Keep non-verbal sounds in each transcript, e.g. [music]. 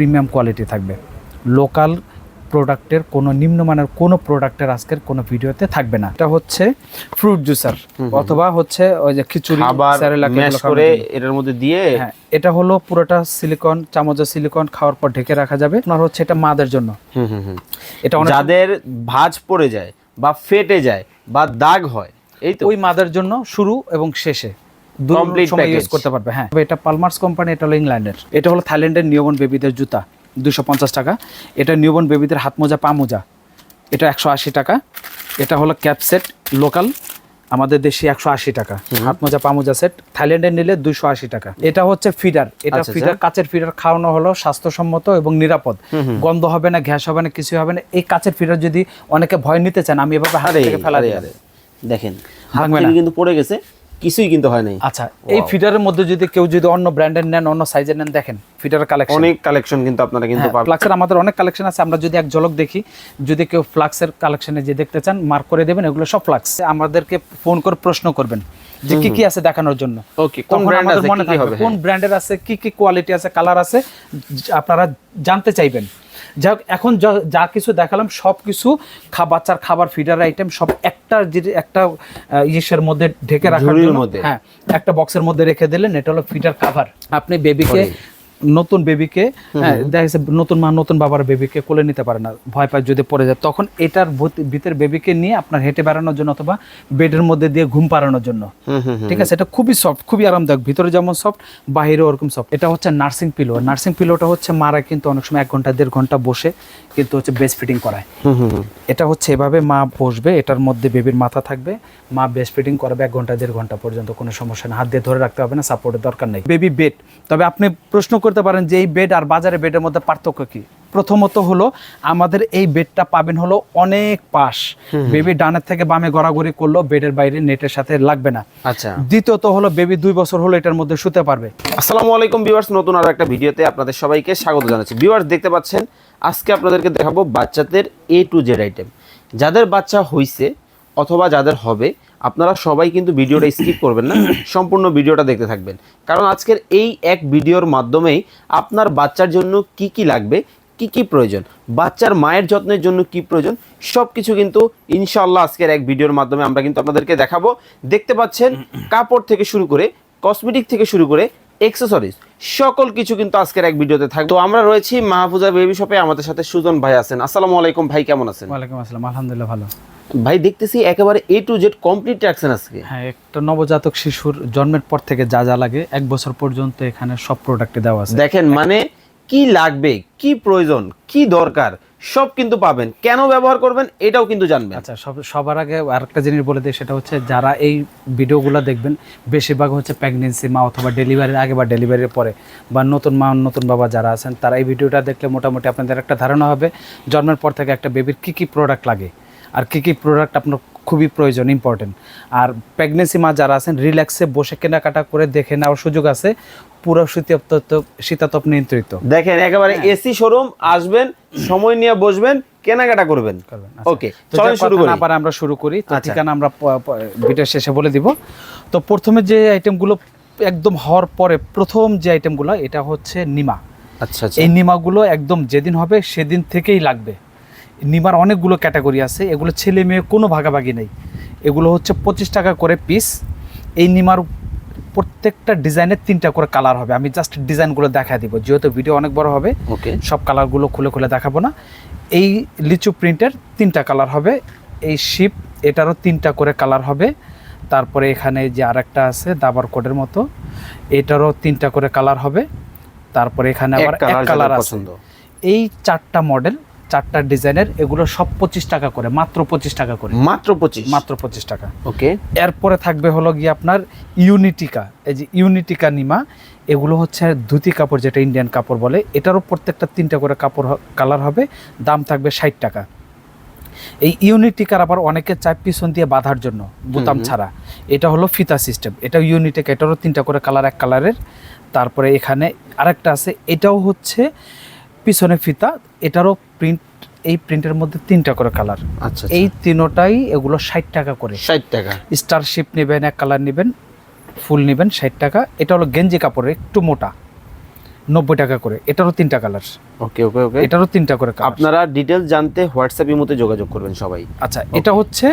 Premium quality থাকবে। Local প্রোডাক্টের কোনো নিম্নমানের কোনো প্রোডাক্টের আজকের কোনো ভিডিওতে থাকবে না। এটা হচ্ছে ফ্রুট জুসার অথবা হচ্ছে ওই যে খিচুড়ি করে। এটার মধ্যে দিয়ে হ্যাঁ এটা হলো পুরোটা সিলিকন চামচের সিলিকন খাওয়ার পর ঢেকে রাখা যাবে। আপনার হচ্ছে এটা মাদের জন্য। হুম হুম হুম। এটা যাদের ভাঁজ পড়ে যায় বা ফেটে যায় বা দাগ হয় এই তো। ওই মাদের জন্য শুরু এবং শেষে। দুই ইউজ করতে পারবে হ্যাঁ। এটা পালমার্স কোম্পানি এটা হলো ইংল্যান্ডের এটা হলো থাইল্যান্ডের নিউবন বেবিদের জুতা দুশো পঞ্চাশ টাকা। এটা নিউবন বেবিদের হাত মোজা পা মোজা এটা একশো আশি টাকা। এটা হলো ক্যাপ লোকাল আমাদের দেশে একশো আশি টাকা। হাত মোজা পা মোজা সেট থাইল্যান্ডের নিলে দুইশো আশি টাকা। এটা হচ্ছে ফিডার এটা আচ্ছা, ফিডার কাচের ফিডার খাওয়ানো হলো স্বাস্থ্যসম্মত এবং নিরাপদ। গন্ধ হবে না গ্যাস হবে না কিছু হবে না। এই কাচের ফিডার যদি অনেকে ভয় নিতে চান আমি এভাবে হাত ফেলা দেখেন। কিন্তু পড়ে গেছে। কিছুই কিন্তু হয় নাই। আচ্ছা এই ফিডারের মধ্যে যদি কেউ যদি অন্য ব্র্যান্ডের নেন অন্য সাইজের নেন দেখেন ফিডারের কালেকশন অনেক কালেকশন কিন্তু আপনারা কিন্তু পাবেন। ফ্লাক্সের আমাদের অনেক কালেকশন আছে আমরা যদি এক ঝলক দেখি যদি কেউ ফ্লাক্সের কালেকশনে যে দেখতে চান মার্ক করে দেবেন এগুলো সব ফ্লাক্স আমাদেরকে ফোন করে প্রশ্ন করবেন যে কি কি আছে দেখানোর জন্য। ওকে কোন ব্র্যান্ড আছে কি হবে? কোন ব্র্যান্ডের আছে কি কি কোয়ালিটি আছে কালার আছে আপনারা জানতে চাইবেন। যাই হোক, এখন যা- যা কিছু দেখালাম সব কিছু বাচ্চার খাবার ফিডার আইটেম সব একটা যে- একটা ইসের মধ্যে ঢেকে রাখার জন্য। মধ্যে। হ্যাঁ একটা বক্সের মধ্যে রেখে দিলেন এটা হলো ফিডার খাবার আপনি বেবিকে নতুন বেবিকে হ্যাঁ দেখা যাচ্ছে নতুন মা নতুন বাবার বেবিকে কোলে নিতে পারে না ভয় পায় যদি পড়ে যায়। তখন এটার ভূত- ভিতর বেবিকে নিয়ে আপনার হেঁটে বেড়ানোর জন্য অথবা বেডের মধ্যে দিয়ে ঘুম পাড়ানোর জন্য। ঠিক আছে? এটা খুবই সফট খুবই আরামদায়ক। ভিতরে যেমন সফট বাইরে ওরকম সফট এটা হচ্ছে নার্সিং পিলো নার্সিং পিলোটা হচ্ছে মারা কিন্তু অনেক সময় এক ঘণ্টা দেড় ঘণ্টা বসে কিন্তু হচ্ছে বেস্ট ফিটিং করায়। এটা হচ্ছে এভাবে মা বসবে এটার মধ্যে বেবির মাথা থাকবে। মা বেস্ট ফিটিং করবে এক ঘণ্টা দেড় ঘণ্টা পর্যন্ত কোনো সমস্যা না হাত দিয়ে ধরে রাখতে হবে না সাপোর্টের দরকার নেই। বেবি বেড তবে আপনি প্রশ্ন করতে পারেন যে এই বেড আর বাজারে বেডের মধ্যে পার্থক্য কি? প্রথমত হলো আমাদের এই বেডটা পাবেন হলো অনেক পাশ। বেবি ডানের থেকে বামে গড়াগড়ি করলেও বেডের বাইরে নেটের সাথে লাগবে না। আচ্ছা। দ্বিতীয়ত হলো বেবি দুই বছর হলো এটার মধ্যে শুতে পারবে। আসসালামু আলাইকুম ভিউয়ার্স নতুন আরও একটা ভিডিওতে আপনাদের সবাইকে স্বাগত জানাচ্ছি। ভিউয়ার্স দেখতে পাচ্ছেন আজকে আপনাদেরকে দেখাবো বাচ্চাদের এ টু জেড আইটেম যাদের বাচ্চা হইছে অথবা যাদের হবে আপনারা সবাই কিন্তু ভিডিওটা স্কিপ করবেন না, সম্পূর্ণ ভিডিওটা দেখতে থাকবেন। কারণ আজকের এই এক ভিডিওর মাধ্যমেই আপনার বাচ্চার জন্য কি কি লাগবে, কি কি প্রয়োজন, বাচ্চার মায়ের যত্নের জন্য কি প্রয়োজন সব কিছু কিন্তু ইনশাল্লাহ আজকের এক ভিডিওর মাধ্যমে আমরা কিন্তু আপনাদেরকে দেখাবো। দেখতে পাচ্ছেন, কাপড় থেকে শুরু করে কসমেটিক থেকে শুরু করে এক্সেসরিজ সকল কিছু কিন্তু আজকের এক ভিডিওতে থাকবে। তো আমরা রয়েছি মাহফুজা বেবি শপে আমাদের সাথে সুজন ভাই আছেন। আসসালামু আলাইকুম ভাই কেমন আছেন? ওয়ালাইকুম আসসালাম আলহামদুলিল্লাহ ভালো। ভাই দেখতেছি একেবারে এ টু জেড কমপ্লিট রাখছেন আজকে। হ্যাঁ একটা নবজাতক শিশুর জন্মের পর থেকে যা যা লাগে এক বছর পর্যন্ত এখানে সব প্রোডাক্টে দেওয়া আছে। দেখেন মানে কি লাগবে কি প্রয়োজন কি দরকার সব কিন্তু পাবেন। কেন ব্যবহার করবেন এটাও কিন্তু জানবেন। আচ্ছা সব সবার আগে আরেকটা জিনিস বলে দিই সেটা হচ্ছে যারা এই ভিডিওগুলো দেখবেন বেশিরভাগ হচ্ছে প্রেগনেন্সি মা অথবা ডেলিভারির আগে বা ডেলিভারির পরে বা নতুন মা নতুন বাবা যারা আছেন তারা এই ভিডিওটা দেখলে মোটামুটি আপনাদের একটা ধারণা হবে জন্মের পর থেকে একটা বেবির কী কী প্রোডাক্ট লাগে আর কী কী প্রোডাক্ট আপনার খুবই প্রয়োজন ইম্পর্টেন্ট আর প্রেগনেন্সি মা যারা আছেন রিল্যাক্সে বসে কেনাকাটা করে দেখে নেওয়ার সুযোগ আছে পুরো শীতাতপ শীতাতপ নিয়ন্ত্রিত। দেখেন একেবারে হ্যাঁ। এসি শোরুম আসবেন সময় নিয়ে বসবেন কেনাকাটা করবেন। ওকে চলেন শুরু কথা করি। পারে আমরা শুরু করি। তো আচ্ছা। ঠিকানা আমরা ভিডিও শেষে বলে দিব। তো প্রথমে যে আইটেমগুলো একদম হওয়ার পরে প্রথম যে আইটেমগুলো এটা হচ্ছে নিমা। আচ্ছা আচ্ছা। এই নিমাগুলো একদম যেদিন হবে সেদিন থেকেই লাগবে। নিমার অনেকগুলো ক্যাটাগরি আছে এগুলো ছেলে মেয়ে কোনো ভাগাভাগি নেই। এগুলো হচ্ছে পঁচিশ টাকা করে পিস এই নিমার প্রত্যেকটা ডিজাইনের তিনটা করে কালার হবে। আমি জাস্ট ডিজাইনগুলো দেখা দিব। যেহেতু ভিডিও অনেক বড় হবে ওকে সব কালারগুলো খুলে খুলে দেখাবো না। এই লিচু প্রিন্টের তিনটা কালার হবে এই শিপ এটারও তিনটা করে কালার হবে। তারপরে এখানে যে আরেকটা আছে দাবার কোডের মতো এটারও তিনটা করে কালার হবে। তারপরে এখানে আবার এক কালার কালার আছে। এই চারটা মডেল চারটা ডিজাইনের এগুলো সব পঁচিশ টাকা করে মাত্র পঁচিশ টাকা করে। মাত্র পঁচিশ? মাত্র পঁচিশ টাকা। ওকে। এরপরে থাকবে হলো গিয়ে আপনার ইউনিটিকা এই যে ইউনিটিকা নিমা এগুলো হচ্ছে ধুতি কাপড় যেটা ইন্ডিয়ান কাপড় বলে এটারও প্রত্যেকটা তিনটা করে কাপড় কালার হবে দাম থাকবে ষাট টাকা। এই ইউনিটিকার আবার অনেকে চায় পিছন দিয়ে বাঁধার জন্য বোতাম ছাড়া। এটা হলো ফিতা সিস্টেম এটা ইউনিটিকা এটারও তিনটা করে কালার এক কালারের তারপরে এখানে আরেকটা আছে এটাও হচ্ছে পিছনে ফিতা এটারও প্রিন্ট এই প্রিন্টের মধ্যে তিনটা করে কালার আচ্ছা এই তিনোটাই এগুলো ষাট টাকা করে। ষাট টাকা। স্টার স্টারশিপ নেবেন এক কালার নেবেন ফুল নেবেন ষাট টাকা। এটা হলো গেঞ্জি কাপড়ের একটু মোটা নব্বই টাকা করে। এটারও তিনটা কালার ওকে ওকে ওকে এটারও তিনটা করে আপনারা ডিটেলস জানতে হোয়াটসঅ্যাপ ইমোতে যোগাযোগ করবেন সবাই। আচ্ছা এটা হচ্ছে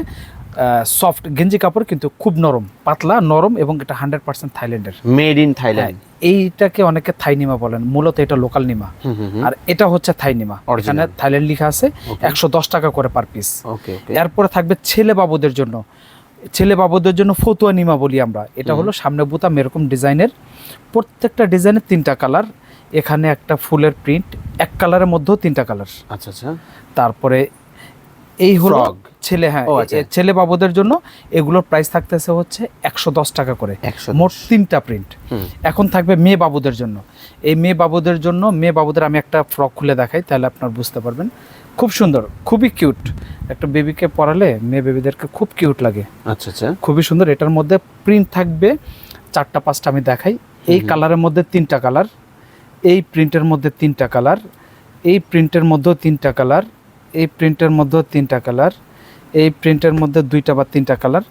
সফট গেঞ্জি কাপড় কিন্তু খুব নরম পাতলা নরম এবং এটা হান্ড্রেড পার্সেন্ট থাইল্যান্ডের। মেড ইন থাইল্যান্ড এইটাকে অনেকে থাই নিমা বলেন মূলত এটা লোকাল নিমা। আর এটা হচ্ছে থাই নিমা. এখানে থাইল্যান্ড লেখা আছে একশো দশ টাকা করে পার পিস এরপরে থাকবে ছেলে বাবুদের জন্য। ছেলে বাবুদের জন্য ফতুয়া নিমা বলি আমরা। এটা হলো সামনে বুতাম এরকম ডিজাইনের। প্রত্যেকটা ডিজাইনের তিনটা কালার। এখানে একটা ফুলের প্রিন্ট এক কালারের মধ্যেও তিনটা কালার। আচ্ছা আচ্ছা। তারপরে এই হলো। ছেলে হ্যাঁ আচ্ছা। ছেলে বাবুদের জন্য এগুলোর প্রাইস থাকতেছে হচ্ছে একশো দশ টাকা করে। মোট তিনটা প্রিন্ট এখন থাকবে মেয়ে বাবুদের জন্য। এই মেয়ে বাবুদের জন্য মেয়ে বাবুদের আমি একটা ফ্রক খুলে দেখাই তাহলে আপনার বুঝতে পারবেন। খুব সুন্দর খুবই কিউট একটা বেবিকে পরালে মেয়ে বেবিদেরকে খুব কিউট লাগে। আচ্ছা আচ্ছা। খুবই সুন্দর। এটার মধ্যে প্রিন্ট থাকবে চারটা পাঁচটা আমি দেখাই। এই কালারের মধ্যে তিনটা কালার এই প্রিন্টের মধ্যে তিনটা কালার এই প্রিন্টের মধ্যেও তিনটা কালার এই প্রিন্টের মধ্যেও তিনটা কালার এই প্রিন্টের মধ্যে দুইটা বা তিনটা কালার।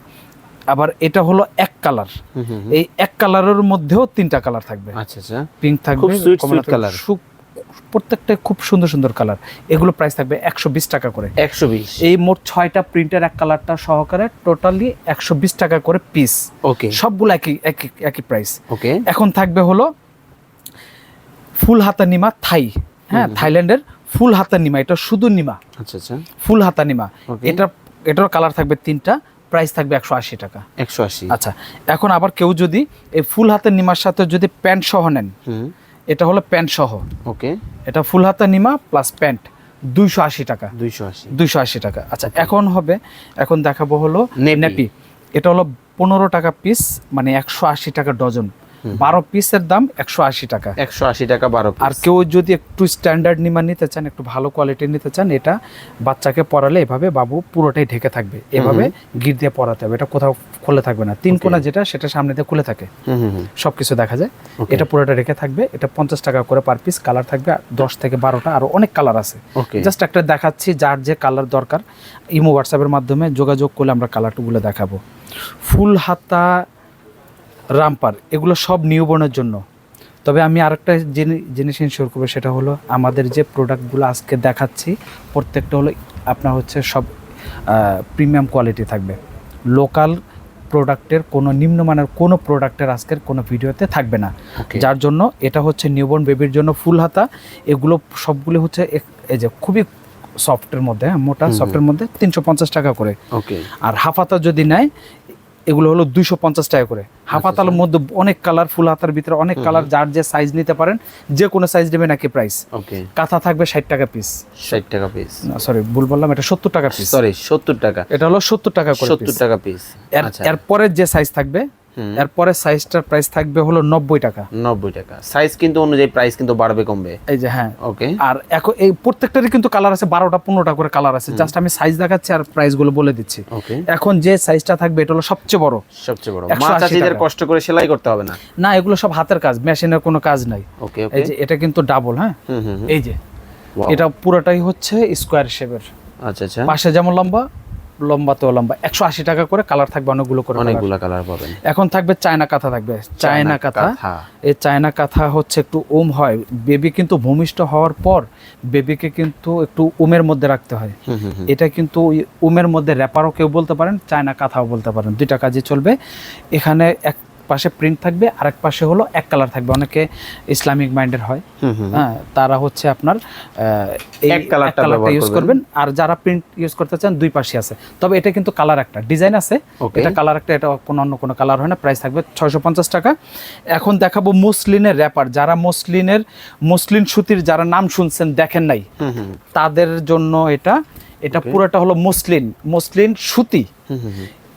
আবার এটা হলো এক কালার। এই এক কালারের মধ্যেও তিনটা কালার থাকবে। আচ্ছা আচ্ছা। পিঙ্ক থাকবে। সু- প্রত্যেকটা খুব সুন্দর সুন্দর কালার। এগুলো প্রাইস থাকবে একশো বিশ টাকা করে। একশো বিশ। এই মোট ছয়টা প্রিন্টের এক কালারটা সহকারে টোটালি একশো বিশ টাকা করে পিস ওকে সবগুলো একই একই একই প্রাইস ওকে এখন থাকবে হলো ফুল হাতা নিমা থাই। হ্যাঁ থাইল্যান্ডের ফুল হাতা নিমা। এটা শুধু নিমা। আচ্ছা আচ্ছা। ফুল হাতা নিমা এটা এটার কালার থাকবে তিনটা প্রাইস থাকবে একশো আশি টাকা। একশো আশি। আচ্ছা এখন আবার কেউ যদি এই ফুল হাতের নিমার সাথে যদি প্যান্ট সহ নেন এটা হলো প্যান্ট সহ। ওকে। এটা ফুল হাতের নিমা প্লাস প্যান্ট দুইশো আশি টাকা। দুইশো আশি। দুইশো আশি টাকা। আচ্ছা এখন হবে এখন দেখাবো হলো। নেপি। এটা হলো পনেরো টাকা পিস মানে একশো আশি টাকা ডজন। বারো পিসের দাম একশো আশি টাকা। একশো আশি টাকা বারো আর কেউ যদি একটু স্ট্যান্ডার্ড নিমা নিতে চান একটু ভালো কোয়ালিটির নিতে চান এটা বাচ্চাকে পরালে এভাবে বাবু পুরোটাই ঢেকে থাকবে। এভাবে গির দিয়ে পরাতে হবে। এটা কোথাও খুলে থাকবে না। তিন কোনা যেটা সেটা সামনে দিয়ে খুলে থাকে। হুম হুম হুম। সব কিছু দেখা যায়। এটা পুরোটা রেখে থাকবে। এটা পঞ্চাশ টাকা করে পার পিস কালার থাকবে আর দশ থেকে বারোটা। আরও অনেক কালার আছে। জাস্ট একটা দেখাচ্ছি যার যে কালার দরকার। ইমো হোয়াটসঅ্যাপের মাধ্যমে যোগাযোগ করলে আমরা কালারটুগুলো দেখাবো। ফুল হাতা রামপার এগুলো সব নিউবর্নের জন্য। তবে আমি আরেকটা জিনি- জিনিস ইনশিওর করব সেটা হলো আমাদের যে প্রোডাক্টগুলো আজকে দেখাচ্ছি প্রত্যেকটা হলো আপনার হচ্ছে সব প্রিমিয়াম কোয়ালিটি থাকবে। লোকাল প্রোডাক্টের কোনো নিম্নমানের কোনো প্রোডাক্টের আজকের কোনো ভিডিওতে থাকবে না। যার জন্য এটা হচ্ছে নিউবর্ন বেবির জন্য ফুল হাতা। এগুলো সবগুলো হচ্ছে এই যে খুবই সফটের মধ্যে হ্যাঁ, মোটা সফটের মধ্যে তিনশো পঞ্চাশ টাকা করে। ওকে আর হাফাতা যদি নেয় এগুলো হলো দুইশো পঞ্চাশ টাকা করে। হাফাতালের মধ্যে অনেক কালার ফুল হাতার ভিতরে অনেক কালার যার যে সাইজ নিতে পারেন যে কোনো সাইজ নেবেন একই প্রাইস ওকে কাঁথা থাকবে ষাট টাকা পিস ষাট টাকা পিস সরি ভুল বললাম এটা সত্তর টাকা পিস সরি সত্তর টাকা। এটা হলো সত্তর টাকা সত্তর টাকা পিস এর আচ্ছা। এরপরের যে সাইজ থাকবে। এরপরে সাইজটার প্রাইস থাকবে হলো নব্বই টাকা। নব্বই টাকা। সাইজ কিন্তু অনুযায়ী প্রাইস কিন্তু বাড়বে কমবে। এই যে হ্যাঁ। ওকে আর এখন এই প্রত্যেকটারই কিন্তু কালার আছে বারোটা পনেরোটা করে কালার আছে। জাস্ট আমি সাইজ দেখাচ্ছি আর প্রাইসগুলো বলে দিচ্ছি। ওকে এখন যে সাইজটা থাকবে এটা হলো সবচেয়ে বড়। সবচেয়ে বড়। 180 মা চাচিদের কষ্ট করে সেলাই করতে হবে না? না এগুলো সব হাতের কাজ মেশিনের কোনো কাজ নাই। ওকে ওকে এই যে এটা কিন্তু ডাবল হ্যাঁ? হুম হুম হুম। এই যে এটা পুরোটাই হচ্ছে স্কোয়ার শেপের আচ্ছা আচ্ছা। পাশে যেমন লম্বা লম্বাতেও লম্বা। একশো আশি টাকা করে কালার থাকবে অনেকগুলো করে অনেকগুলো কালার পাবেন। এখন থাকবে চায়না কাঁথা থাকবে। চায়না কাঁথা। এই চায়না কাঁথা হচ্ছে একটু উম হয়। বেবি কিন্তু ভূমিষ্ঠ হওয়ার পর বেবিকে কিন্তু একটু উমের মধ্যে রাখতে হয়। এটা কিন্তু ওই উমের মধ্যে র্যাপারও কেউ বলতে পারেন চায়না কাঁথাও বলতে পারেন। দুইটা কাজে চলবে। এখানে এক পাশে প্রিন্ট থাকবে আর এক পাশে হলো এক কালার থাকবে। অনেকে ইসলামিক মাইন্ডের হয়। হ্যাঁ তারা হচ্ছে আপনার এক কালারটা ইউজ করবেন। আর যারা প্রিন্ট ইউজ করতে চান দুই পাশে আছে। তবে এটা কিন্তু কালার একটা। ডিজাইন আছে। এটা কালার একটা এটা কোনো অন্য কোনো কালার হয় না। প্রাইস থাকবে ছয়শো পঞ্চাশ টাকা। এখন দেখাবো মুসলিনের র্যাপার যারা মুসলিনের মুসলিন সুতির যারা নাম শুনছেন দেখেন নাই হুম হুম। তাদের জন্য এটা এটা পুরোটা হলো মুসলিন। মুসলিন সুতি।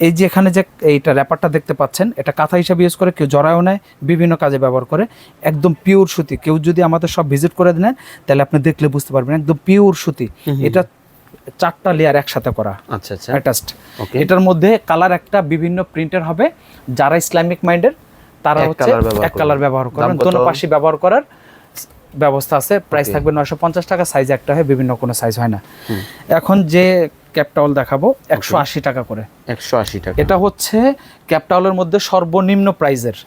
এই যে এখানে যে এইটা র্যাপারটা দেখতে পাচ্ছেন এটা কাঁথা হিসাবে ইউজ করে কেউ জড়ায়ও নেয় বিভিন্ন কাজে ব্যবহার করে একদম পিওর সুতি। কেউ যদি আমাদের সব ভিজিট করে নেন তাহলে আপনি দেখলে বুঝতে পারবেন একদম পিওর সুতি। এটা চারটা লেয়ার একসাথে করা আচ্ছা আচ্ছা। অ্যাটাচড এটার মধ্যে কালার একটা বিভিন্ন প্রিন্টের হবে যারা ইসলামিক মাইন্ডের তারা হচ্ছে এক কালার ব্যবহার করবেন দাম দোনো পাশে ব্যবহার করার ব্যবস্থা আছে। প্রাইস থাকবে নয়শো পঞ্চাশ টাকা সাইজ একটা হয় বিভিন্ন কোনো সাইজ হয় না। এখন যে ক্যাপটাউল দেখাবো একশো আশি টাকা করে। একশো আশি টাকা। এটা হচ্ছে ক্যাপটাউলের মধ্যে সর্বনিম্ন প্রাইজের।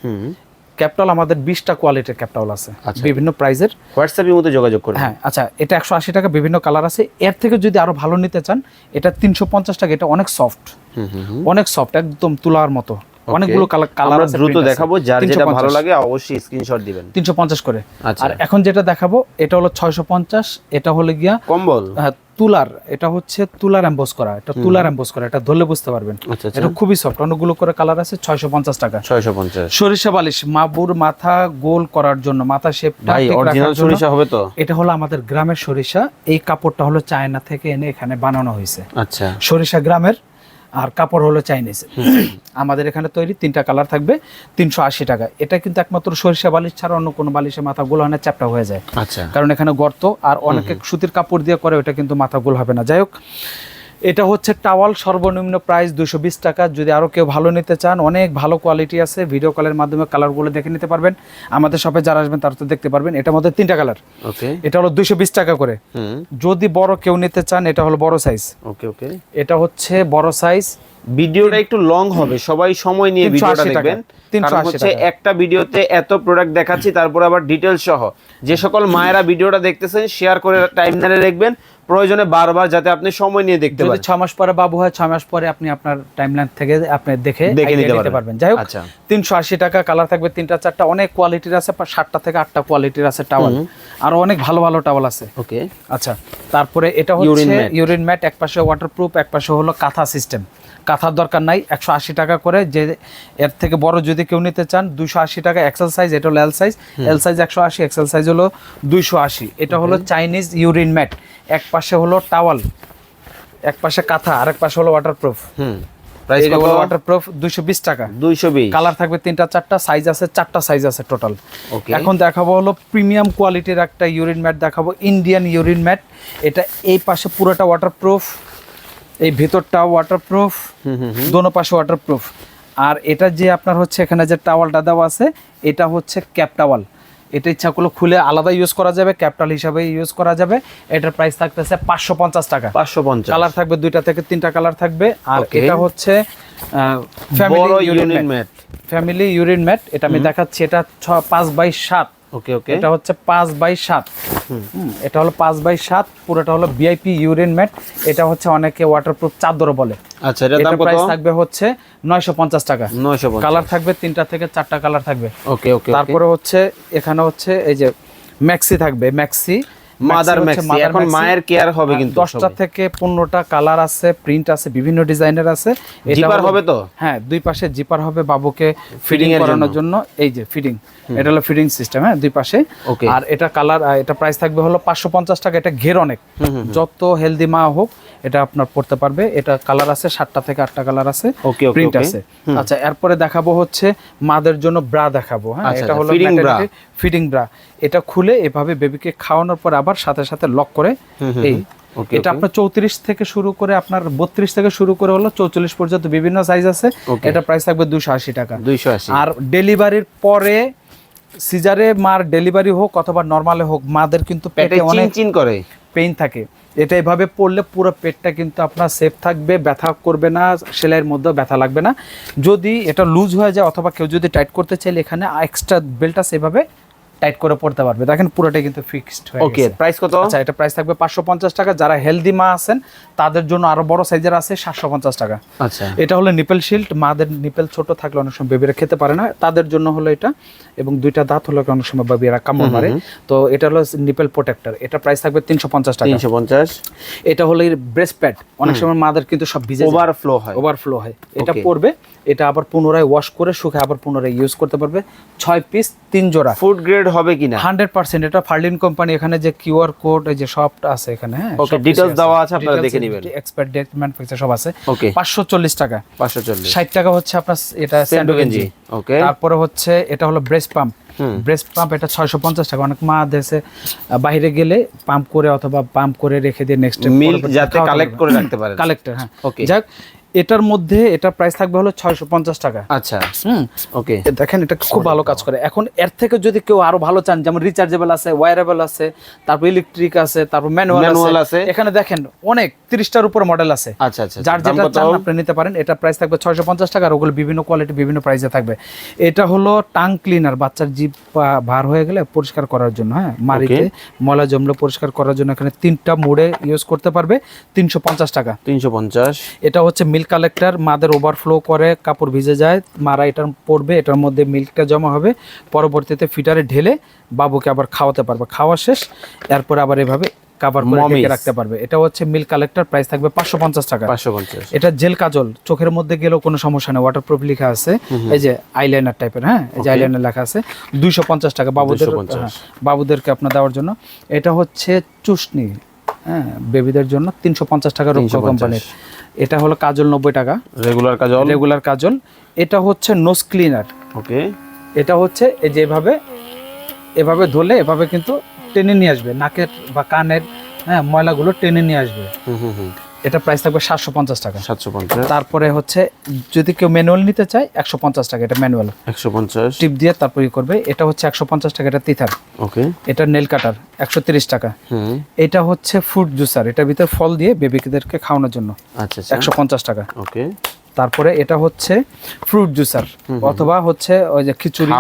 ক্যাপটাল আমাদের বিশটা কোয়ালিটির ক্যাপটাল আছে আচ্ছা। বিভিন্ন প্রাইজের। হোয়াটসঅ্যাপের মধ্যে যোগাযোগ করুন হ্যাঁ আচ্ছা এটা একশো আশি টাকা বিভিন্ন কালার আছে। এর থেকে যদি আরও ভালো নিতে চান এটা তিনশো পঞ্চাশ টাকা এটা অনেক সফট। অনেক সফট একদম তুলার মতো. অনেকগুলো কালার আছে দ্রুত দেখাবো যার যেটা ভালো লাগে অবশ্যই স্ক্রিনশট দিবেন। তিনশো পঞ্চাশ করে। আচ্ছা। আর এখন যেটা দেখাবো এটা হলো ছয়শো পঞ্চাশ এটা হলো গিয়া কম্বল? হ্যাঁ, তুলার। এটা হচ্ছে তুলার এম্বোস করা। এটা তুলার এম্বোস করা। এটা ধরলে বুঝতে পারবেন। আচ্ছা আচ্ছা। এটা খুবই সফট অনেকগুলো করে কালার আছে ছয়শো পঞ্চাশ টাকা। ছয়শো পঞ্চাশ। সরিষা বালিশ মাবুর মাথা গোল করার জন্য মাথা শেপ ভাই অরিজিনাল সরিষা হবে তো? এটা হলো আমাদের গ্রামের সরিষা। এই কাপড়টা হলো চায়না থেকে এনে এখানে বানানো হয়েছে। আচ্ছা। সরিষা গ্রামের আর কাপড় হলো চাইনিজ আমাদের এখানে তৈরি তিনটা কালার থাকবে তিনশো আশি টাকা। এটা কিন্তু একমাত্র সরিষা বালিশ ছাড়া অন্য কোনো বালিশে মাথা গোল হয় না চ্যাপটা হয়ে যায়। আচ্ছা। কারণ এখানে গর্ত আর অনেকে সুতির কাপড় দিয়ে করে ওটা কিন্তু মাথা গোল হবে না। যাই হোক এটা হচ্ছে টাওয়াল সর্বনিম্ন প্রাইস দুশো বিশ টাকা। যদি আরও কেউ ভালো নিতে চান অনেক ভালো কোয়ালিটি আছে। ভিডিও কলের মাধ্যমে কালারগুলো দেখে নিতে পারবেন। আমাদের শপে যারা আসবেন তারা তো দেখতে পারবেন। এটার মধ্যে তিনটা কালার ওকে এটা হলো দুশো বিশ টাকা করে। যদি বড় কেউ নিতে চান এটা হলো বড় সাইজ ওকে ওকে এটা হচ্ছে বড় সাইজ ভিডিওটা একটু লং হবে। সবাই সময় নিয়ে 380 ভিডিওটা দেখবেন। কারণ হচ্ছে একটা ভিডিওতে এত প্রোডাক্ট দেখাচ্ছি তারপর আবার ডিটেলস সহ। যে সকল মায়েরা ভিডিওটা দেখতেছেন শেয়ার করে টাইম নালে দেখবেন। প্রয়োজনে বারবার যাতে আপনি সময় নিয়ে দেখতে পারেন। ছয় মাস পরে বাবু হয় ছয় মাস পরে আপনি আপনার টাইমলাইন থেকে আপনি দেখে দেখে নিতে পারবেন। যাই হোক আচ্ছা। তিনশো আশি টাকা কালার থাকবে তিনটা চারটা অনেক কোয়ালিটির আছে সাতটা থেকে আটটা কোয়ালিটির আছে টাওয়াল আর অনেক ভালো ভালো টাওয়াল আছে। ওকে আচ্ছা তারপরে এটা হচ্ছে ইউরিন ম্যাট এক পাশে ওয়াটারপ্রুফ এক পাশে হলো কাঁথা সিস্টেম কাঁথার দরকার নাই একশো আশি টাকা করে যে এর থেকে বড় যদি কেউ নিতে চান দুশো আশি টাকা এক্সেল সাইজ এটা হলো এল সাইজ এল সাইজ একশো আশি এক্সেল সাইজ হলো দুইশো আশি। এটা হলো চাইনিজ ইউরিন ম্যাট এক পাশে হলো টাওয়াল এক পাশে কাঁথা আরেক পাশে হলো ওয়াটারপ্রুফ হুম। প্রাইস কত? হলো ওয়াটারপ্রুফ দুইশো বিশ টাকা। 220 কালার থাকবে তিনটা চারটা সাইজ আছে চারটা সাইজ আছে টোটাল. এখন দেখাবো হলো প্রিমিয়াম কোয়ালিটির একটা ইউরিন ম্যাট দেখাবো ইন্ডিয়ান ইউরিন ম্যাট এটা এই পাশে পুরোটা ওয়াটারপ্রুফ এই ভেতরটা ওয়াটারপ্রুফ দোনো পাশে ওয়াটারপ্রুফ আর এটা যে আপনার হচ্ছে এখানে যে টাওয়ালটা দেওয়া আছে এটা হচ্ছে ক্যাপ টাওয়াল এটা ইচ্ছা করলে খুলে আলাদা ইউজ করা যাবে ক্যাপটাল হিসাবে ইউজ করা যাবে। এটার প্রাইস থাকতেছে পাঁচশো পঞ্চাশ টাকা। 550 কালার থাকবে দুইটা থেকে তিনটা কালার থাকবে। আর এটা হচ্ছে বড় unit mat family urine mat এটা আমি দেখাচ্ছি এটা ছ পাঁচ বাই সাত। ওকে ওকে। এটা হচ্ছে পাঁচ বাই সাত। এটা হলো পাঁচ বাই সাত পুরোটা হলো ভিআইপি ইউরিন ম্যাট। এটা হচ্ছে অনেকে ওয়াটারপ্রুফ চাদর বলে। আচ্ছা এটা দাম কত? প্রাইস থাকবে হচ্ছে নয়শো পঞ্চাশ টাকা। 950 কালার থাকবে তিনটা থেকে চারটা কালার থাকবে। ওকে ওকে। তারপরে হচ্ছে এখানে হচ্ছে এই যে ম্যাক্সি থাকবে ম্যাক্সি। মাদার ম্যাক্সি এখন মায়ের কেয়ার হবে কিন্তু দশটা থেকে পনেরোটা কালার আছে প্রিন্ট আছে বিভিন্ন ডিজাইনের আছে। জিপার হবে তো? হ্যাঁ দুই পাশে জিপার হবে বাবুকে ফিডিং এর করানোর জন্য। এই যে ফিডিং এটা হলো ফিডিং সিস্টেম হ্যাঁ দুই পাশে। আর এটা কালার এটা প্রাইস থাকবে হলো পাঁচশো পঞ্চাশ টাকা এটা ঘের অনেক। যত হেলদি মা হোক এটা আপনার পড়তে পারবে। এটা কালার আছে সাতটা থেকে আটটা কালার আছে। প্রিন্ট আছে। আচ্ছা এরপরে দেখাবো হচ্ছে মাদের জন্য ব্রা দেখাবো হ্যাঁ? আচ্ছা, এটা আচ্ছা, হলো। ফিডিং ব্রা এটা খুলে এভাবে বেবিকে খাওয়ানোর পর আবার সাথে সাথে লক করে এই। এটা আপনার চৌত্রিশ থেকে শুরু করে আপনার বত্রিশ থেকে শুরু করে হলো চৌচল্লিশ পর্যন্ত বিভিন্ন সাইজ আছে। এটা প্রাইস থাকবে দুশো আশি টাকা। 280 আর ডেলিভারির পরে সিজারে মার ডেলিভারি হোক অথবা নর্মালে হোক মাদের কিন্তু পেটে অনেক চিন করে। পেইন থাকে। এটা এভাবে পড়লে পুরো পেটটা কিন্তু আপনার সেফ থাকবে ব্যথা করবে না সেলাইয়ের মধ্যে ব্যথা লাগবে না। যদি এটা লুজ হয়ে যায় অথবা কেউ যদি টাইট করতে চাইলে এখানে এক্সট্রা বেল্টটা সেভাবে টাইট করে পড়তে পারবে। দেখেন পুরোটাই কিন্তু ফিক্সড হয়ে ওকে প্রাইস কত? আচ্ছা এটা প্রাইস থাকবে পাঁচশো পঞ্চাশ টাকা। যারা হেলদি মা আছেন তাদের জন্য আরও বড় সাইজের আছে সাতশো পঞ্চাশ টাকা। আচ্ছা। এটা হলো নিপেল শিল্ড। মাদের নিপেল ছোট থাকলে অনেক সময় বেবিরা খেতে পারে না। তাদের জন্য হলো এটা এবং দুইটা দাঁত হলো অনেক সময় বেবিরা কামড় মারে। তো এটা হলো নিপেল প্রোটেক্টর। এটা প্রাইস থাকবে তিনশো পঞ্চাশ টাকা। 350 এটা হলো ব্রেস্ট প্যাড। অনেক সময় মাদের কিন্তু সব ভিজে ওভারফ্লো হয়। ওভারফ্লো হয়। এটা. পড়বে এটা আবার পুনরায় ওয়াশ করে শুকায় আবার পুনরায় ইউজ করতে পারবে। ছয় পিস তিন জোড়া। ফুড গ্রেড হবে কিনা? Hundred percent. এটা ফার্লিন কোম্পানি এখানে যে কিউআর কোড এই যে সব আছে এখানে হ্যাঁ details দেওয়া আছে, আপনারা দেখে নিবেন। এক্সপার্ট ডেট ম্যানুফ্যাকচার সব আছে। ওকে পাঁচশো চল্লিশ টাকা। 540 ষাট টাকা হচ্ছে আপনার এটা স্যান্ডো গেঞ্জি ওকে তারপরে হচ্ছে এটা হলো ব্রেস্ট পাম্প ব্রেস্ট পাম্প এটা ছয়শো পঞ্চাশ টাকা। অনেক মা দেশে বাইরে গেলে পাম্প করে অথবা পাম্প করে রেখে দিয়ে নেক্সট যাতে কালেক্ট করে রাখতে পারে কালেক্টর হ্যাঁ। ওকে যাক এটার মধ্যে এটা প্রাইস থাকবে হলো ছয়শো পঞ্চাশ টাকা। আচ্ছা। হুম? ওকে দেখেন এটা খুব ভালো কাজ করে। এখন এর থেকে যদি কেউ আরও ভালো চান যেমন রিচার্জেবল আছে ওয়ারেবল আছে তারপর ইলেকট্রিক আছে তারপর ম্যানুয়াল আছে। এখানে দেখেন অনেক তিরিশটার উপর মডেল আছে। আচ্ছা আচ্ছা যার যেটা চান আপনি নিতে পারেন এটা প্রাইস থাকবে ছয়শো পঞ্চাশ টাকা আর ওগুলো বিভিন্ন কোয়ালিটি বিভিন্ন প্রাইসে থাকবে। এটা হলো টাং ক্লিনার বাচ্চার জিভ ভার হয়ে গেলে পরিষ্কার করার জন্য হ্যাঁ? মারিতে ময়লা জমলে পরিষ্কার করার জন্য এখানে তিনটা মোড়ে ইউজ করতে পারবে তিনশো পঞ্চাশ টাকা। তিনশো পঞ্চাশ। এটা হচ্ছে মিল্ক কালেক্টর মাদের ওভারফ্লো করে কাপড় ভিজে যায় মারা এটা পড়বে এটার মধ্যে মিল্কটা জমা হবে পরবর্তীতে ফিটারে ঢেলে বাবুকে আবার খাওয়াতে পারবে। খাওয়া শেষ এরপর আবার এভাবে কাভার করে। ঢেকে রাখতে পারবে। এটা হচ্ছে মিল্ক কালেক্টর প্রাইস থাকবে পাঁচশো পঞ্চাশ টাকা। পাঁচশো পঞ্চাশ। এটা জেল কাজল চোখের মধ্যে গেলেও কোনো সমস্যা নেই ওয়াটারপ্রুফ লেখা আছে। এই যে আইলাইনার টাইপের হ্যাঁ? এই যে আইলাইনার লেখা আছে দুইশো পঞ্চাশ টাকা বাবুদের 250 হ্যাঁ, বাবুদেরকে আপনার দেওয়ার জন্য। এটা হচ্ছে চুষনি হ্যাঁ? বেবিদের জন্য তিনশো পঞ্চাশ টাকা রূপকো 350 কোম্পানির এটা হলো কাজল নব্বই টাকা। রেগুলার কাজল? রেগুলার কাজল। এটা হচ্ছে নোস ক্লিনার ওকে এটা হচ্ছে এই যে এভাবে এভাবে ধরলে এভাবে কিন্তু টেনে নিয়ে আসবে নাকের বা কানের হ্যাঁ ময়লাগুলো টেনে নিয়ে আসবে। হুম হুম হুম। এটা প্রাইস থাকবে সাতশো পঞ্চাশ টাকা। সাতশো পঞ্চাশ। তারপরে হচ্ছে যদি কেউ ম্যানুয়াল নিতে চায় একশো পঞ্চাশ টাকা এটা ম্যানুয়াল একশো পঞ্চাশ। টিপ দিয়ে তারপর ই করবে এটা হচ্ছে একশো পঞ্চাশ টাকা এটা তিথার। ওকে। এটা নেল কাটার একশো তিরিশ টাকা। এটা হচ্ছে ফ্রুট জুসার এটার ভিতরে ফল দিয়ে বেবিদেরকে খাওয়ানোর জন্য। আচ্ছা আচ্ছা। একশো পঞ্চাশ টাকা। ওকে। তারপরে এটা হচ্ছে ফ্রুট জুসার অথবা হচ্ছে ওই যে খিচুড়ি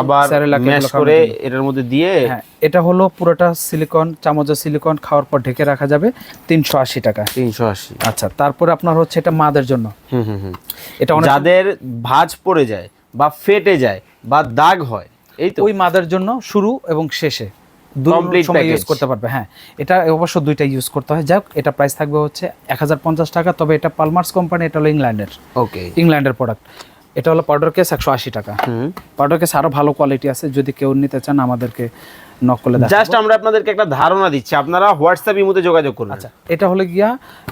ম্যাশ করে। এটার মধ্যে দিয়ে হ্যাঁ এটা হলো পুরোটা সিলিকন চামচের সিলিকন খাওয়ার পর ঢেকে রাখা যাবে তিনশো আশি টাকা। তিনশো আশি। আচ্ছা তারপরে আপনার হচ্ছে এটা মাদের জন্য। হুম হুম হুম। এটা যাদের ভাঁজ পড়ে যায় বা ফেটে যায় বা দাগ হয় এই তো? ওই মাদের জন্য শুরু এবং শেষে। Complete সময় ইউজ করতে পারবে হ্যাঁ। এটা অবশ্য দুইটা ইউজ করতে হয়। যাক এটা প্রাইস থাকবে হচ্ছে এক হাজার পঞ্চাশ টাকা তবে এটা পালমার্স কোম্পানি এটা হলো ইংল্যান্ডের ওকে ইংল্যান্ডের প্রোডাক্ট এটা হলো পাউডার কেস একশো আশি টাকা। হুম। পাউডার কেস আরও ভালো কোয়ালিটি আছে যদি কেউ নিতে চান আমাদেরকে নক করলে জাস্ট আমরা আপনাদেরকে একটা ধারণা দিচ্ছি। আপনারা হোয়াটসঅ্যাপ ইমোতে যোগাযোগ করুন। আচ্ছা এটা হলো গিয়া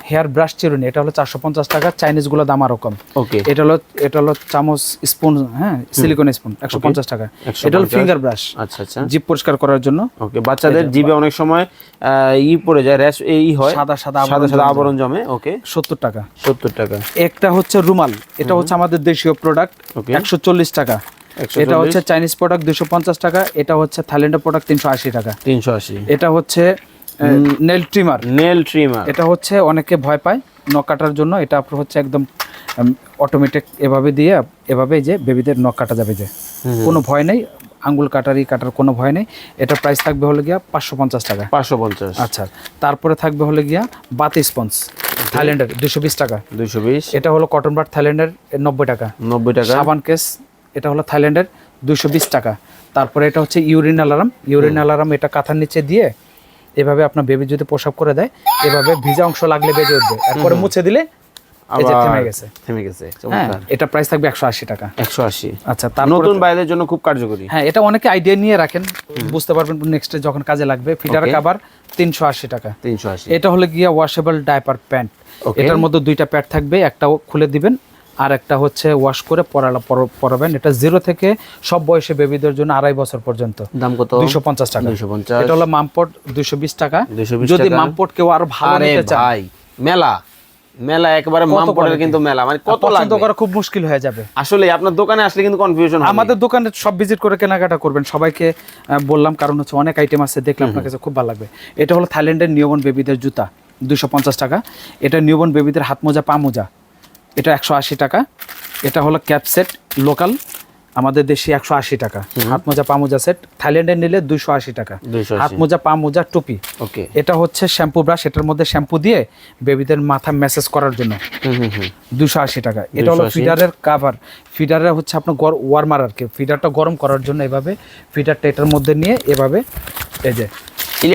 হেয়ার ব্রাশ চিরুনি এটা হলো চারশো পঞ্চাশ টাকা চাইনিজগুলো দাম আরও কম। ওকে এটা হলো এটা হলো চামচ স্পুন হ্যাঁ সিলিকন স্পুন একশো পঞ্চাশ টাকা। 150 এটা হলো ফিঙ্গার ব্রাশ আচ্ছা আচ্ছা। জিপ পরিষ্কার করার জন্য। ওকে বাচ্চাদের জিভে অনেক সময় ই পড়ে যায় র্যাশ এই হয়। সাদা সাদা সাদা সাদা আবরণ জমে ওকে সত্তর টাকা। সত্তর টাকা। একটা হচ্ছে রুমাল এটা হচ্ছে আমাদের দেশীয় প্রোডাক্ট. একশো চল্লিশ টাকা। 140 এটা হচ্ছে চাইনিজ প্রোডাক্ট দুশো পঞ্চাশ টাকা এটা হচ্ছে থাইল্যান্ডের প্রোডাক্ট তিনশো আশি টাকা। তিনশো আশি। এটা হচ্ছে নেল ট্রিমার নেল ট্রিমার এটা হচ্ছে অনেকে ভয় পায় নখ কাটার জন্য এটা আপনার হচ্ছে একদম অটোমেটিক এভাবে দিয়ে এভাবে যে বেবিদের নখ কাটা যাবে যে। কোনো ভয় নেই আঙ্গুল কাটারি কাটার কোনো ভয় নেই। এটা প্রাইস থাকবে হলে গিয়া পাঁচশো পঞ্চাশ টাকা। পাঁচশো পঞ্চাশ। আচ্ছা তারপরে থাকবে হলে গিয়া বাতি স্পঞ্জ থাইল্যান্ডের দুশো বিশ টাকা। দুইশো বিশ। এটা হলো কটন বাট থাইল্যান্ডের নব্বই টাকা। নব্বই টাকা। সাবান কেস এটা হলো থাইল্যান্ডের দুশো টাকা। তারপরে এটা হচ্ছে ইউরিন অ্যালার্ম। ইউরিন অ্যালার্ম এটা কাঁথার নিচে দিয়ে এভাবে আপনার বেবি যদি প্রসাব করে দেয় এভাবে ভিজা অংশ লাগলে বেজে উঠবে। এরপরে মুছে দিলে এই যে আবার থেমে গেছে। থেমে গেছে হ্যাঁ এটা প্রাইস থাকবে একশো আশি টাকা। একশো আশি। আচ্ছা তার নতুন বাইরের জন্য খুব কার্যকরী। হ্যাঁ এটা অনেকে আইডিয়া নিয়ে রাখেন। বুঝতে পারবেন নেক্সট যখন কাজে লাগবে। ফিটার. কাবার তিনশো আশি টাকা। তিনশো আশি। এটা হলো গিয়া ওয়াশেবল ডাইপার প্যান্ট এটার মধ্যে দুইটা প্যাড থাকবে একটা খুলে দিবেন। আর একটা হচ্ছে ওয়াশ করে পরালা পর- পরাবেন। এটা জিরো থেকে সব বয়সে বেবিদের জন্য আড়াই বছর পর্যন্ত। দাম কত? দুইশো পঞ্চাশ টাকা। দুইশো পঞ্চাশ। এটা হলো মামপট দুইশো বিশ টাকা। যদি মামপট কেউ আরও ভালো নিতে ভাই মেলা। মেলা একবারে মামপটের কিন্তু মেলা। মানে কত পছন্দ করা খুব মুশকিল হয়ে যাবে। আসলে আপনার দোকানে আসলে কিন্তু কনফিউশন আমাদের দোকানে সব ভিজিট করে কেনাকাটা করবেন। সবাইকে বললাম কারণ হচ্ছে অনেক আইটেম আছে দেখলে আপনার কাছে খুব ভালো লাগবে। এটা হলো থাইল্যান্ডের নিয়বন বেবিদের জুতা দুশো পঞ্চাশ টাকা। এটা নিয়বন বেবিদের হাত মোজা পা মোজা। এটা একশো আশি টাকা। এটা হলো ক্যাপ সেট লোকাল। আমাদের দেশি একশো আশি টাকা। হাত মোজা পা মোজা সেট। থাইল্যান্ডে নিলে দুইশো আশি টাকা। হাত মোজা পা মোজা টুপি। ওকে। এটা হচ্ছে শ্যাম্পু ব্রাশ। এটার মধ্যে শ্যাম্পু দিয়ে বেবিদের মাথা ম্যাসেজ করার জন্য। দুশো আশি টাকা। এটা হলো ফিডারের কাভার ফিডারে হচ্ছে আপনার ওয়ার্মার আর কি। ফিডারটা গরম করার জন্য এভাবে ফিডারটা এটার মধ্যে নিয়ে এভাবে এই যে?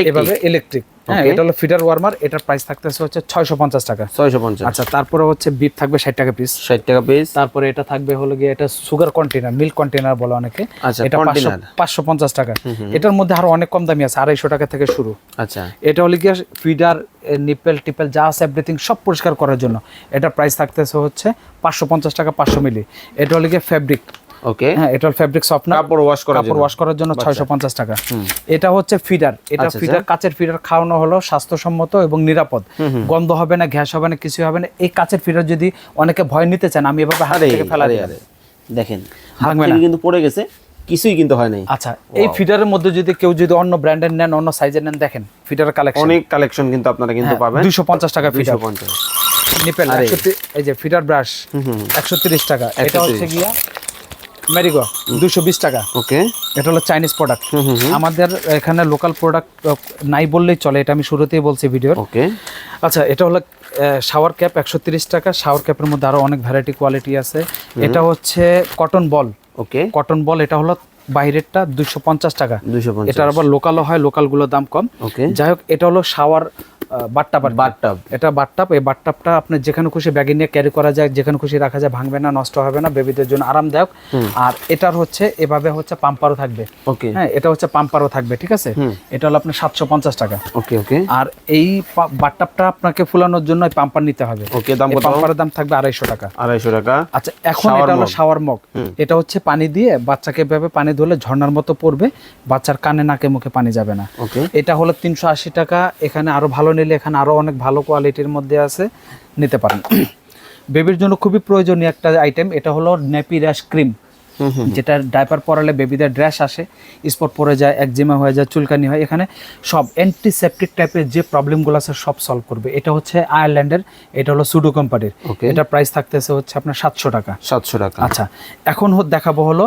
এভাবে ইলেকট্রিক হ্যাঁ এটা হলো ফিডার ওয়ার্মার এটার প্রাইস থাকতেছে হচ্ছে ছয়শো পঞ্চাশ টাকা। ছয়শো পঞ্চাশ। আচ্ছা তারপরে হচ্ছে বিপ থাকবে ষাট টাকা পিস ষাট টাকা পিস তারপরে এটা থাকবে হলো গিয়ে এটা সুগার কন্টেনার মিল্ক কন্টেনার বলে অনেকে। আচ্ছা, এটা পাঁচশো পাঁচশো পঞ্চাশ টাকা। এটার মধ্যে আরও অনেক কম দামি আছে আড়াইশো টাকা থেকে শুরু। আচ্ছা। এটা হলো গিয়ে ফিডার নিপেল টিপেল যা আছে এভরিথিং সব পরিষ্কার করার জন্য। এটা প্রাইস থাকতেছে হচ্ছে পাঁচশো পঞ্চাশ টাকা পাঁচশো মিলি এটা হলো গিয়ে ফ্যাব্রিক ওকে হ্যাঁ এটা ফেব্রিক সফটনার কাপড় ওয়াশ করার কাপড় ওয়াশ করার জন্য ছয়শো পঞ্চাশ টাকা। এটা হচ্ছে ফিডার এটা আচ্ছা, ফিডার কাচের ফিডার খাওয়ানো হলো স্বাস্থ্যসম্মত এবং নিরাপদ। গন্ধ হবে না গ্যাস হবে না কিছু হবে না। এই কাচের ফিডার যদি অনেকে ভয় নিতে চান আমি এভাবে হাত থেকে ফেলা দিই দেখেন হাত থেকে কিন্তু পড়ে গেছে কিছুই কিন্তু হয় নাই। আচ্ছা এই ফিডারের মধ্যে যদি কেউ যদি অন্য ব্র্যান্ডের নেন অন্য সাইজের নেন দেখেন ফিডারের কালেকশন অনেক কালেকশন কিন্তু আপনারা কিন্তু পাবেন। দুশো পঞ্চাশ টাকা ফিডার দুইশো পঞ্চাশ। নিপেল এই যে ফিডার ব্রাশ একশো তিরিশ টাকা। এটা হচ্ছে গিয়া মেরিগো দুশো বিশ টাকা। ওকে এটা হলো চাইনিজ প্রোডাক্ট আমাদের এখানে লোকাল প্রোডাক্ট নাই বললেই চলে এটা আমি শুরুতেই বলছি ভিডিওর। ওকে আচ্ছা এটা হলো শাওয়ার ক্যাপ একশো তিরিশ টাকা। শাওয়ার ক্যাপের মধ্যে আরও অনেক ভ্যারাইটি কোয়ালিটি আছে। এটা হচ্ছে কটন বল ওকে কটন বল এটা হলো বাইরেরটা দুশো পঞ্চাশ টাকা। এটার আবার লোকালও হয় লোকালগুলোর দাম কম। ওকে যাই হোক এটা হলো শাওয়ার বাট্টাপ আর এটা বাটটাপ এই বাটটাপটা আপনি যেখানে খুশি ব্যাগে নিয়ে ক্যারি করা যায় যেখানে খুশি রাখা যায় ভাঙবে না নষ্ট হবে না বেবিদের জন্য আরামদায়ক। আর এটার হচ্ছে এভাবে হচ্ছে পাম্পারও থাকবে। ওকে হ্যাঁ এটা হচ্ছে পাম্পারও থাকবে ঠিক আছে? এটা হলো আপনার সাতশো পঞ্চাশ টাকা। ওকে ওকে আর এই বাটটাপটা আপনাকে ফুলানোর জন্য পাম্পার নিতে হবে। ওকে দাম পাম্পারের দাম থাকবে আড়াইশো টাকা। আড়াইশো টাকা। আচ্ছা এখন এটা হলো শাওয়ার মগ এটা হচ্ছে পানি দিয়ে বাচ্চাকে এভাবে পানি ধরলে ঝর্ণার মতো পড়বে বাচ্চার কানে নাকে মুখে পানি যাবে না। ওকে এটা হলো তিনশো আশি টাকা এখানে আরও ভালো নিলে এখানে আরও অনেক ভালো কোয়ালিটির মধ্যে আছে, নিতে পারেন। [clears throat] বেবির জন্য খুবই প্রয়োজনীয় একটা আইটেম এটা হলো নেপি র্যাশ ক্রিম যেটা ডাইপার পরালে বেবিদের ড্র্যাশ আসে স্পট পরে যায় একজিমা হয়ে যায় চুলকানি হয় এখানে সব অ্যান্টিসেপটিক টাইপের যে প্রবলেমগুলো আছে সব সলভ করবে। এটা হচ্ছে আয়ারল্যান্ডের এটা হলো সুডো কোম্পানির. এটা প্রাইস থাকতেছে হচ্ছে আপনার সাতশো টাকা। সাতশো টাকা। আচ্ছা এখন দেখাবো হলো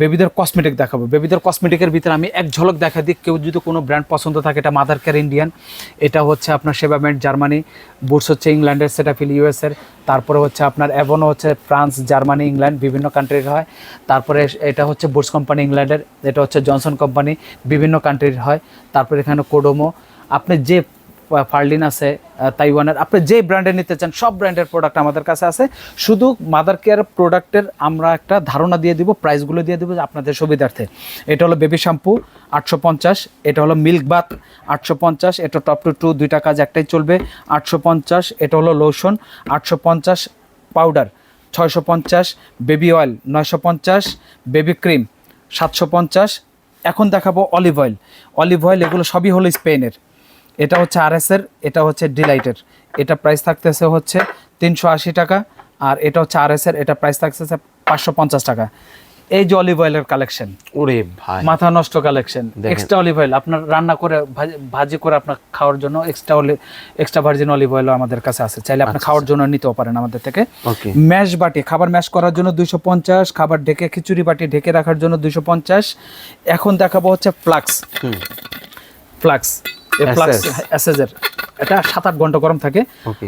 বেবিদের কসমেটিক দেখাবো। বেবিদের কসমেটিকের ভিতরে আমি এক ঝলক দেখা দিই কেউ যদি কোনো ব্র্যান্ড পছন্দ থাকে এটা মাদার কেয়ার ইন্ডিয়ান এটা হচ্ছে আপনার সেবামেন্ট জার্মানি বুটস হচ্ছে ইংল্যান্ডের সেটাফিল ইউএসের তারপরে হচ্ছে আপনার অ্যাভনও হচ্ছে ফ্রান্স জার্মানি ইংল্যান্ড বিভিন্ন কান্ট্রির হয়। তারপরে এটা হচ্ছে বুটস কোম্পানি ইংল্যান্ডের এটা হচ্ছে জনসন কোম্পানি বিভিন্ন কান্ট্রির হয়। তারপরে এখানে কোডোমো আপনি যে ফার্লিন আছে তাইওয়ানের আপনি যে ব্র্যান্ডের নিতে চান, সব ব্র্যান্ডের প্রোডাক্ট আমাদের কাছে আছে। শুধু মাদার কেয়ার প্রোডাক্টের আমরা একটা ধারণা দিয়ে দিব প্রাইসগুলো দিয়ে দিব আপনাদের সুবিধার্থে। এটা হলো বেবি শ্যাম্পু আটশো পঞ্চাশ, এটা হলো মিল্ক বাথ আটশো পঞ্চাশ, এটা টপ টু টু দুইটা কাজ একটাই চলবে। আটশো পঞ্চাশ, এটা হলো লোশন আটশো পঞ্চাশ পাউডার ছয়শো পঞ্চাশ বেবি অয়েল নয়শো পঞ্চাশ বেবি ক্রিম সাতশো পঞ্চাশ। এখন দেখাবো অলিভ অয়েল অলিভ অয়েল এগুলো সবই হলো স্পেনের। এটা হচ্ছে আর এসের এটা হচ্ছে ডিলাইটের। এটা প্রাইস থাকতেছে হচ্ছে তিনশো আশি টাকা আর এটা হচ্ছে আর এসের এটা প্রাইস থাকতেছে পাঁচশো পঞ্চাশ টাকা। এই যে অলিভ অয়েলের কালেকশন ওরে ভাই। মাথা নষ্ট কালেকশন এক্সট্রা অলিভ অয়েল আপনার রান্না করে ভাজি- করে আপনার খাওয়ার জন্য extra olive extra virgin olive oil আমাদের কাছে আছে। চাইলে আপনি খাওয়ার জন্য নিতেও পারেন আমাদের থেকে। ম্যাশ বাটি খাবার ম্যাশ করার জন্য দুইশো পঞ্চাশ খাবার ঢেকে খিচুড়ি বাটি ঢেকে রাখার জন্য দুইশো পঞ্চাশ। এখন দেখাবো হচ্ছে ফ্লাক্স ফ্লাক্স এটা সাত আট ঘণ্টা গরম থাকে।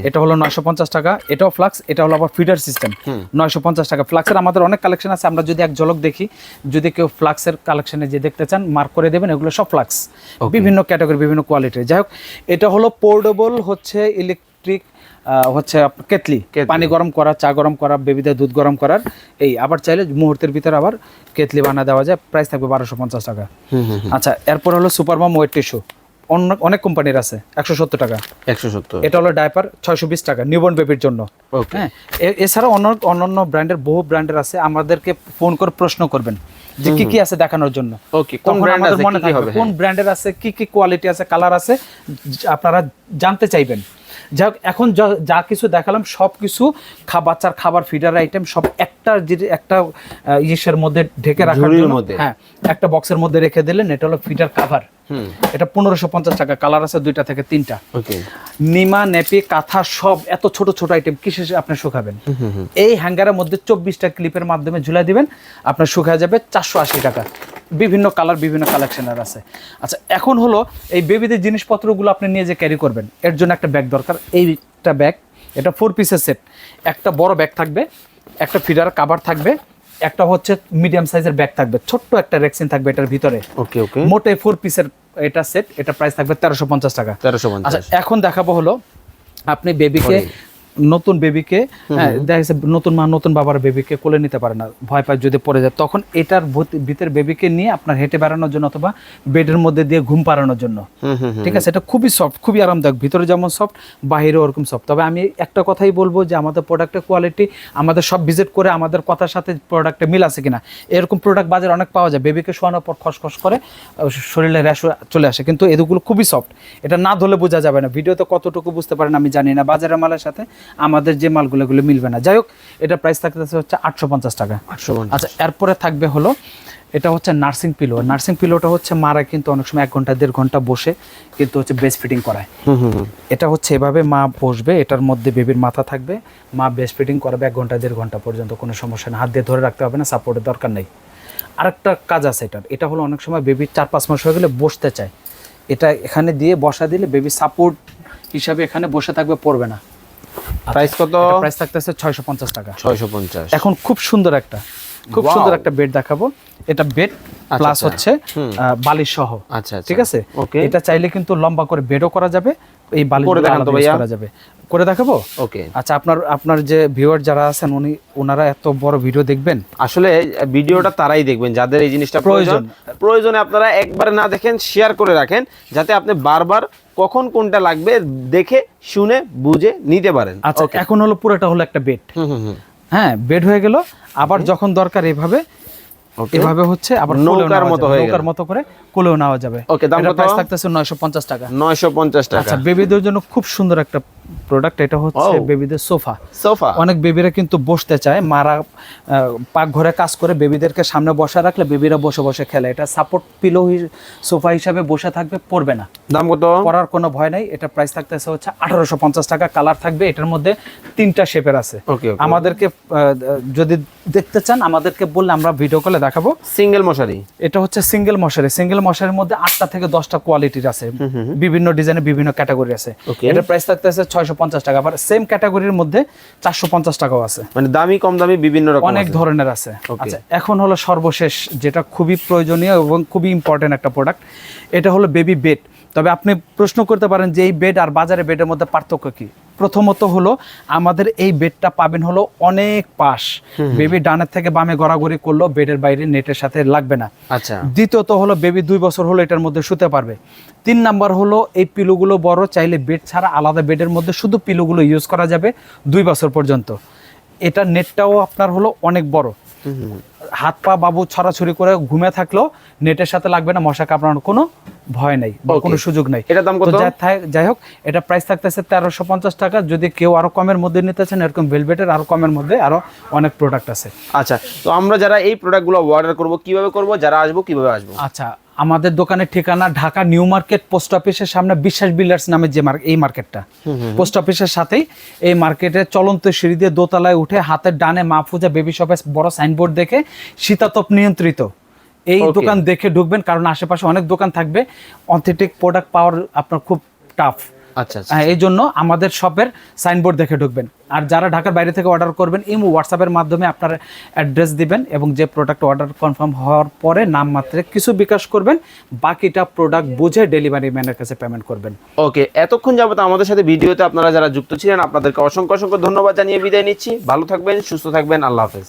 এটা হলো নয়শো পঞ্চাশ টাকা। এটাও ফ্লাক্স এটা হলো আবার ফিডার সিস্টেম। নয়শো পঞ্চাশ টাকা। ফ্লাক্সের আমাদের অনেক কালেকশন আছে আমরা যদি এক ঝলক দেখি যদি কেউ ফ্লাক্সের কালেকশনে যে দেখতে চান মার্ক করে দেবেন এগুলো সব ফ্লাক্স। বিভিন্ন ক্যাটাগরি বিভিন্ন কোয়ালিটির যাই হোক এটা হলো পোর্টেবল হচ্ছে ইলেকট্রিক হচ্ছে কেতলি। পানি গরম করা চা গরম করা বেবিদের দুধ গরম করার। এই আবার চাইলে মুহূর্তের ভিতরে আবার কেতলি বানা দেওয়া যায়। প্রাইস থাকবে বারোশো পঞ্চাশ টাকা। আচ্ছা এরপর হলো সুপারমাম ওয়েট টিস্যু অনেক কোম্পানির আছে একশো সত্তর টাকা। একশো সত্তর। এটা হলো ডাইপার ছয়শো বিশ টাকা নিউবর্ন বেবির জন্য। এছাড়া হ্যাঁ এছাড়াও অন্য অন্যান্য ব্র্যান্ডের বহু ব্র্যান্ডের আছে আমাদেরকে ফোন করে প্রশ্ন করবেন যে কি কি আছে দেখানোর জন্য। ওকে কোন ব্র্যান্ড আছে মনে হবে? কোন ব্র্যান্ডের আছে কি কি কোয়ালিটি আছে কালার আছে আপনারা জানতে চাইবেন। যাই হোক এখন যা- কিছু দেখালাম সব কিছু বাচ্চার খাবার ফিডার আইটেম সব একটা যে- একটা ইসের মধ্যে ঢেকে রাখার জন্য মধ্যে। হ্যাঁ একটা বক্সের মধ্যে রেখে দিলেন এটা হলো ফিডার কাভার এটা পনেরোশো পঞ্চাশ টাকা কালার আছে দুইটা থেকে তিনটা। নিমা নেপি কাঁথা সব এত ছোট ছোট আইটেম কিসে আপনি শুকাবেন? এই হ্যাঙ্গারের মধ্যে চব্বিশটা ক্লিপের মাধ্যমে ঝুলাই দিবেন আপনার শুকা যাবে চারশো আশি টাকা। বিভিন্ন কালার বিভিন্ন কালেকশনের আছে। আচ্ছা এখন হলো এই বেবিদের জিনিসপত্রগুলো আপনি নিয়ে যে ক্যারি করবেন এর জন্য একটা ব্যাগ দরকার। এইটা ব্যাগ এটা ফোর পিসের সেট একটা বড় ব্যাগ থাকবে একটা ফিডার কাভার থাকবে একটা হচ্ছে মিডিয়াম সাইজের ব্যাগ থাকবে। ছোট্ট একটা রেক্সিন থাকবে এটার ভিতরে। ওকে ওকে। মোটে ফোর পিসের এটা সেট এটা প্রাইস থাকবে তেরোশো পঞ্চাশ টাকা। তেরোশো আচ্ছা পঞ্চাশ এখন দেখাবো হলো আপনি বেবিকে নতুন বেবিকে হ্যাঁ, দেখা যাচ্ছে নতুন মা নতুন বাবার বেবিকে কোলে নিতে পারে না ভয় পায় যদি পড়ে যায়। তখন এটার ভত- ভিতরে বেবিকে নিয়ে আপনার হেঁটে বেড়ানোর জন্য অথবা বেডের মধ্যে দিয়ে ঘুম পাড়ানোর জন্য। ঠিক আছে? এটা খুবই সফট খুবই আরামদায়ক। ভিতরে যেমন সফট বাইরে ওরকম সফট তবে আমি একটা কথাই বলব যে আমাদের প্রোডাক্টের কোয়ালিটি আমাদের সব ভিজিট করে আমাদের কথার সাথে প্রোডাক্টে মিল আছে কিনা। এরকম প্রোডাক্ট বাজারে অনেক পাওয়া যায়। বেবিকে শোয়ানোর পর খসখস করে শরীরে র্যাশ চলে আসে। কিন্তু এগুলো খুবই সফট এটা না ধরলে বোঝা যাবে না। ভিডিওতে কতটুকু বুঝতে পারেন আমি জানি না। বাজারের মালের সাথে আমাদের যে মালগুলো এগুলো মিলবে না। যাই হোক এটা প্রাইস থাকতেছে হচ্ছে আটশো পঞ্চাশ টাকা। আটশো আচ্ছা এরপরে থাকবে হলো এটা হচ্ছে নার্সিং পিলো নার্সিং পিলোটা হচ্ছে মারা কিন্তু অনেক সময় এক ঘণ্টা দেড় ঘণ্টা বসে কিন্তু হচ্ছে বেস্ট ফিটিং করায়। এটা হচ্ছে এভাবে মা বসবে এটার মধ্যে বেবির মাথা থাকবে। মা বেস্ট ফিটিং করবে এক ঘণ্টা দেড় ঘণ্টা পর্যন্ত কোনো সমস্যা না হাত দিয়ে ধরে রাখতে হবে না সাপোর্টের দরকার নেই। আরেকটা কাজ আছে এটার। এটা হলো অনেক সময় বেবি চার পাঁচ মাস হয়ে গেলে বসতে চায়। এটা এখানে দিয়ে বসা দিলে বেবি সাপোর্ট হিসাবে এখানে বসে থাকবে পড়বে না। প্রাইস কত? প্রাইস থাকতেছে ছয়শো পঞ্চাশ টাকা। ছয়শো পঞ্চাশ। এখন খুব সুন্দর একটা খুব সুন্দর একটা বেড দেখাবো। এটা বেড প্লাস আচ্ছা। হচ্ছে হুম। বালিশ সহ আচ্ছা আচ্ছা। ঠিক আছে? এটা চাইলে কিন্তু লম্বা করে বেডও করা যাবে। এই বালিশ করে যাবে। করে দেখাবো? ওকে আচ্ছা আপনার আপনার যে ভিউয়ার যারা আছেন উনি ওনারা এত বড় ভিডিও দেখবেন? আসলে ভিডিওটা তারাই দেখবেন যাদের এই জিনিসটা প্রয়োজন। প্রয়োজনে। আপনারা একবারে না দেখেন শেয়ার করে রাখেন যাতে আপনি বারবার কখন কোনটা লাগবে দেখে শুনে বুঝে নিতে পারেন। আচ্ছা এখন হলো পুরোটা হলো একটা বেড হ্যাঁ বেড হয়ে গেল। আবার যখন দরকার এভাবে. এভাবে হচ্ছে আবার নৌকার মতো হয়ে নৌকার মতো করে কোলেও নেওয়া যাবে। ওকে দাম কত? থাকতেছে 950 টাকা। নয়শো পঞ্চাশ টাকা। আচ্ছা বেবিদের জন্য খুব সুন্দর একটা প্রোডাক্ট এটা হচ্ছে. বেবিদের সোফা। সোফা অনেক বেবিরা কিন্তু বসতে চায় মারা পাক ঘরে কাজ করে বেবিদেরকে সামনে বসা রাখলে বেবিরা বসে বসে খেলে। এটা সাপোর্ট পিলো সোফা হিসাবে বসে থাকবে পড়বে না। দাম কত? পড়ার কোনো ভয় নাই এটা প্রাইস থাকতেছে হচ্ছে আঠারোশো পঞ্চাশ টাকা কালার থাকবে এটার মধ্যে তিনটা শেপের আছে। আমাদেরকে যদি দেখতে চান আমাদেরকে বললে আমরা ভিডিও কলে দেখাবো। সিঙ্গেল মশারি? এটা হচ্ছে সিঙ্গেল মশারি। সিঙ্গেল মশারির মধ্যে আটটা থেকে দশটা কোয়ালিটির আছে। বিভিন্ন ডিজাইনের বিভিন্ন ক্যাটাগরি আছে। Okay. এটা প্রাইস থাকতেছে ছয়শো পঞ্চাশ টাকা আবার সেম ক্যাটাগরির মধ্যে চারশো পঞ্চাশ টাকাও আছে। মানে দামি কম দামি বিভিন্ন রকম অনেক ধরনের আছে। আচ্ছা এখন হলো সর্বশেষ যেটা খুবই প্রয়োজনীয় এবং খুবই ইম্পর্টেন্ট একটা প্রোডাক্ট এটা হলো বেবি বেড তবে আপনি প্রশ্ন করতে পারেন যে এই বেড আর বাজারে বেডের মধ্যে পার্থক্য কি? প্রথমত হলো আমাদের এই বেডটা পাবেন হলো অনেক পাশ। বেবি ডানের থেকে বামে গড়াগড়ি করলেও বেডের বাইরে নেটের সাথে লাগবে না। আচ্ছা। দ্বিতীয়ত হলো বেবি দুই বছর হলো এটার মধ্যে শুতে পারবে। তিন নাম্বার হলো এই পিলুগুলো বড় চাইলে বেড ছাড়া আলাদা বেডের মধ্যে শুধু পিলুগুলো ইউজ করা যাবে দুই বছর পর্যন্ত। এটা নেটটাও আপনার হলো অনেক বড়। হাত পা বাবু ছড়াছড়ি করে ঘুমে থাকলেও নেটের সাথে লাগবে না মশা কামড়ানোর কোনো ভয় নাই বা কোনো সুযোগ নাই। এটা দাম কত? যাই হোক এটা প্রাইস থাকতেছে তেরোশো পঞ্চাশ টাকা। যদি কেউ আরও কমের মধ্যে নিতে চান এরকম ভেলভেটের আরও কমের মধ্যে আরও অনেক প্রোডাক্ট আছে। আচ্ছা তো আমরা যারা এই প্রোডাক্টগুলো অর্ডার করব কীভাবে করব যারা আসব কীভাবে আসব? আচ্ছা আমাদের দোকানের ঠিকানা ঢাকা নিউ মার্কেট পোস্ট অফিসের সামনে বিশ্বাস বিল্ডার্স নামে যে এই মার্কেটটা। পোস্ট অফিসের সাথেই এই মার্কেটে চলন্ত সিঁড়ি দিয়ে দোতলায় উঠে হাতের ডানে মাহফুজা বেবি শপের বড় সাইনবোর্ড দেখে শীতাতপ নিয়ন্ত্রিত। এই দোকান দেখে ঢুকবেন কারণ আশেপাশে অনেক দোকান থাকবে। অথেন্টিক প্রোডাক্ট পাওয়ার আপনার খুব টাফ আচ্ছা আচ্ছা হ্যাঁ, এই জন্য আমাদের শপের সাইনবোর্ড দেখে ঢুকবেন। আর যারা ঢাকার বাইরে থেকে অর্ডার করবেন ইমো হোয়াটসঅ্যাপের মাধ্যমে আপনার অ্যাড্রেস দিবেন এবং যে প্রোডাক্ট অর্ডার কনফার্ম হওয়ার পরে নাম মাত্রে কিছু বিকাশ করবেন বাকিটা প্রোডাক্ট বুঝে ডেলিভারি ম্যানের কাছে পেমেন্ট করবেন। ওকে এতক্ষণ যাবত আমাদের সাথে ভিডিওতে আপনারা যারা যুক্ত ছিলেন আপনাদেরকে অসংখ্য অসংখ্য ধন্যবাদ জানিয়ে বিদায় নিচ্ছি। ভালো থাকবেন সুস্থ থাকবেন আল্লাহ হাফেজ।